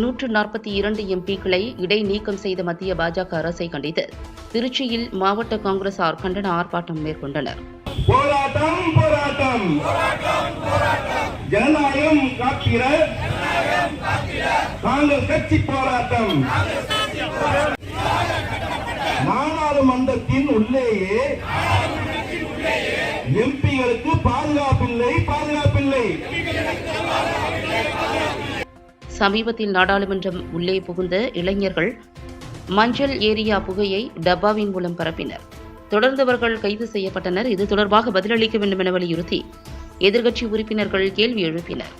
நூற்று நாற்பத்தி இரண்டு எம்பிக்களை இடைநீக்கம் செய்த மத்திய பாஜக அரசை கண்டித்து திருச்சியில் மாவட்ட காங்கிரசார் கண்டன ஆர்ப்பாட்டம் மேற்கொண்டனர். போராட்டம் போராட்டம். ஜனநாயகம் காங்கிரஸ் கட்சி போராட்டம். நாடாளுமன்றத்தின் உள்ளேயே எம்பிகளுக்கு பாதுகாப்பு சமீபத்தில் நாடாளுமன்றம் உள்ளே புகுந்த இளைஞர்கள் மஞ்சள் ஏரியா புகையை டப்பாவின் மூலம் பரப்பினர். தொடர்ந்தவர்கள் கைது செய்யப்பட்டனர். இது தொடர்பாக பதிலளிக்க வேண்டும் என வலியுறுத்தி எதிர்க்கட்சி உறுப்பினர்கள் கேள்வி எழுப்பினர்.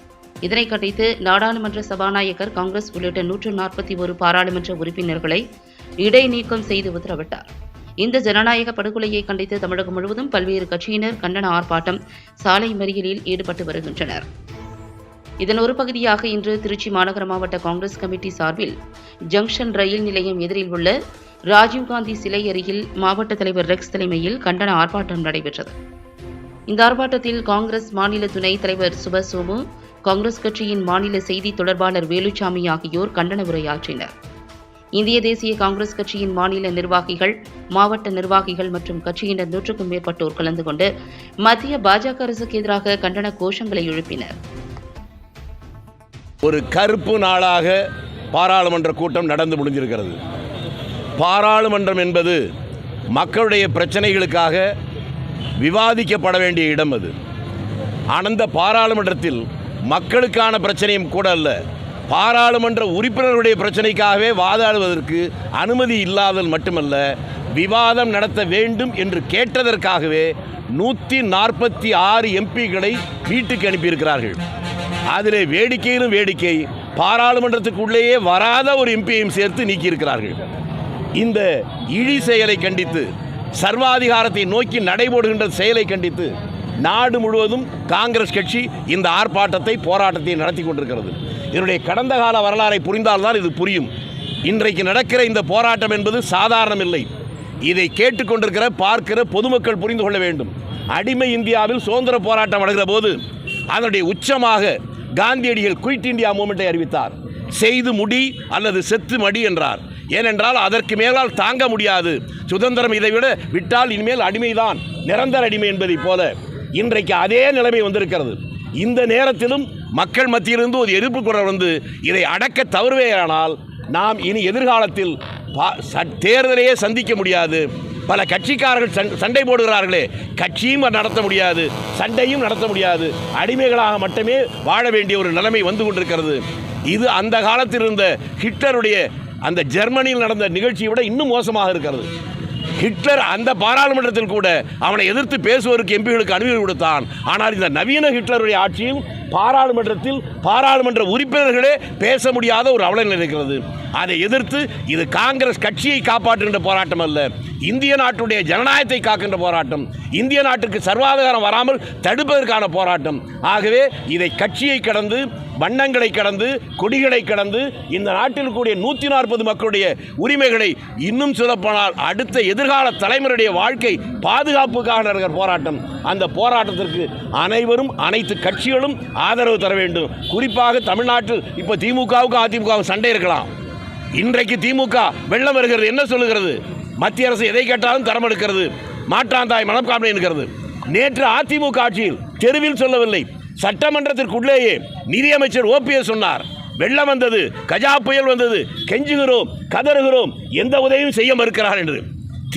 இதனை கண்டித்து நாடாளுமன்ற சபாநாயகர் காங்கிரஸ் உள்ளிட்ட நூற்று நாற்பத்தி ஒரு பாராளுமன்ற உறுப்பினர்களை இடைநீக்கம் செய்து உத்தரவிட்டார். இந்த ஜனநாயக படுகொலையை கண்டித்து தமிழகம் முழுவதும் பல்வேறு கட்சியினர் கண்டன ஆர்ப்பாட்டம் சாலை மறியலில் ஈடுபட்டு வருகின்றனர். இதன் ஒரு பகுதியாக இன்று திருச்சி மாநகர மாவட்ட காங்கிரஸ் கமிட்டி சார்பில் ஜங்ஷன் ரயில் நிலையம் எதிரில் உள்ள ராஜீவ்காந்தி சிலை அருகில் மாவட்ட தலைவர் ரெக்ஸ் தலைமையில் கண்டன ஆர்ப்பாட்டம் நடைபெற்றது. இந்த ஆர்ப்பாட்டத்தில் காங்கிரஸ் மாநில துணைத் தலைவர் சுப சோமு காங்கிரஸ் கட்சியின் மாநில செய்தி தொடர்பாளர் வேலுச்சாமி ஆகியோர் கண்டன உரையாற்றினர். இந்திய தேசிய காங்கிரஸ் கட்சியின் மாநில நிர்வாகிகள் மாவட்ட நிர்வாகிகள் மற்றும் கட்சியினர் நூற்றுக்கும் மேற்பட்டோர் கலந்து கொண்டு மத்திய பாஜக அரசுக்கு எதிராக கண்டன கோஷங்களை எழுப்பினர். ஒரு கருப்பு நாளாக பாராளுமன்ற கூட்டம் நடந்து முடிஞ்சிருக்கிறது. பாராளுமன்றம் என்பது மக்களுடைய பிரச்சனைகளுக்காக விவாதிக்கப்பட வேண்டிய இடம் அது. அந்த பாராளுமன்றத்தில் மக்களுக்கான பிரச்சனையும் கூட அல்ல. பாராளுமன்ற உறுப்பினர்களுடைய பிரச்சனைக்காகவே வாதாடுவதற்கு அனுமதி இல்லாதல் மட்டுமல்ல விவாதம் நடத்த வேண்டும் என்று கேட்டதற்காகவே நூற்றி நாற்பத்தி ஆறு எம்பிக்களை வீட்டுக்கு அனுப்பியிருக்கிறார்கள். அதிலே வேடிக்கையிலும் வேடிக்கை. பாராளுமன்றத்துக்குள்ளேயே வராத ஒரு எம்பியையும் சேர்த்து நீக்கியிருக்கிறார்கள். இந்த இழி செயலை கண்டித்து சர்வாதிகாரத்தை நோக்கி நடைபோடுகின்ற செயலை கண்டித்து நாடு முழுவதும் காங்கிரஸ் கட்சி இந்த ஆர்ப்பாட்டத்தை போராட்டத்தை நடத்தி கொண்டிருக்கிறது. இதனுடைய கடந்த கால வரலாறை புரிந்தால்தான் இது புரியும். இன்றைக்கு நடக்கிற இந்த போராட்டம் என்பது சாதாரணம் இல்லை இதை கேட்டுக்கொண்டிருக்கிற பார்க்கிற பொதுமக்கள் புரிந்து கொள்ள வேண்டும். அடிமை இந்தியாவில் சுதந்திர போராட்டம் நடக்கிற போது அதனுடைய உச்சமாக காந்தியடிகள் குயிட் இந்தியா மூமெண்ட்டை அறிவித்தார். செய்து முடி அல்லது செத்து மடி என்றார். ஏனென்றால் அதற்கு மேலால் தாங்க முடியாது. சுதந்திரம் இதை விட விட்டால் இனிமேல் அடிமைதான் நிரந்தர அடிமை என்பதைப் போல இன்றைக்கு அதே நிலைமை வந்திருக்கிறது. இந்த நேரத்திலும் மக்கள் மத்தியிலிருந்து ஒரு எதிர்ப்பு குரல் வந்து இதை அடக்க தவறுவேயானால் நாம் இனி எதிர்காலத்தில் பா- ச- தேர்தலையே சந்திக்க முடியாது. பல கட்சிக்காரர்கள் சண்டை போடுகிறார்களே. கட்சியும் நடத்த முடியாது. சண்டையும் நடத்த முடியாது. அடிமைகளாக மட்டுமே வாழ வேண்டிய ஒரு நிலைமை வந்து கொண்டிருக்கிறது. இது அந்த காலத்தில் இருந்த ஹிட்லருடைய அந்த ஜெர்மனியில் நடந்த நிகழ்ச்சியை விட இன்னும் மோசமாக இருக்கிறது. ஹிட்லர் அந்த பாராளுமன்றத்தில் கூட அவனை எதிர்த்து பேசுவதற்கு எம்பிகளுக்கு அனுமதி கொடுத்தான். ஆனால் இந்த நவீன ஹிட்லருடைய ஆட்சியும் பாராளுமன்றத்தில் பாராளுமன்ற உறுப்பினர்களே பேச முடியாத ஒரு அவலநிலை இருக்கிறது. அதை எதிர்த்து இது காங்கிரஸ் கட்சியை காப்பாற்றுகின்ற போராட்டம் அல்ல. இந்திய நாட்டுடைய ஜனநாயகத்தை காக்கின்ற போராட்டம் இந்திய நாட்டுக்கு சர்வாதிகாரம் வராமல் தடுப்பதற்கான போராட்டம். ஆகவே இதை கட்சியை கடந்து வண்ணங்களை கடந்து கொடிகளை கடந்து இந்த நாட்டில் கூடிய நூற்றி நாற்பது மக்களுடைய உரிமைகளை இன்னும் சொல்லப்போனால் அடுத்த எதிர்கால தலைமுறையுடைய வாழ்க்கை பாதுகாப்புக்காக நடக்கிற போராட்டம். அந்த போராட்டத்திற்கு அனைவரும் அனைத்து கட்சிகளும் ஆதரவு தர வேண்டும். குறிப்பாக தமிழ்நாட்டில் இப்போ திமுகவுக்கும் அதிமுகவுக்கும் சண்டை இருக்கலாம். இன்றைக்கு திமுக வெள்ளம் வருகிறது. என்ன சொல்லுகிறது? மத்திய அரசு எதை கேட்டாலும் தரம் எடுக்கிறது. மாற்றாந்தாய் மனப்பான்மை என்கிறது. நேற்று அதிமுக ஆட்சியில் தெருவில் சொல்லவில்லை. சட்டமன்றத்திற்குள்ளேயே நிதியமைச்சர் ஓபிஎஸ் சொன்னார். வெள்ளம் வந்தது கஜா புயல் வந்தது கெஞ்சுகிறோம் கதறுகிறோம் எந்த உதவியும் செய்ய மறுக்கிறார் என்று.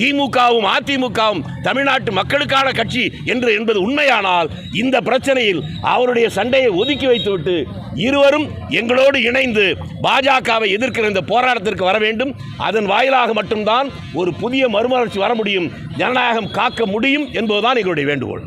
திமுகவும் அதிமுகவும் தமிழ்நாட்டு மக்களுக்கான கட்சி என்று என்பது உண்மையானால் இந்த பிரச்சனையில் அவருடைய சண்டையை ஒதுக்கி வைத்துவிட்டு இருவரும் எங்களோடு இணைந்து பாஜகவை எதிர்க்கிற இந்த போராட்டத்திற்கு வர வேண்டும். அதன் வாயிலாக மட்டும்தான் ஒரு புதிய மறுமலர்ச்சி வர முடியும். ஜனநாயகம் காக்க முடியும் என்பதுதான் எங்களுடைய வேண்டுகோள்.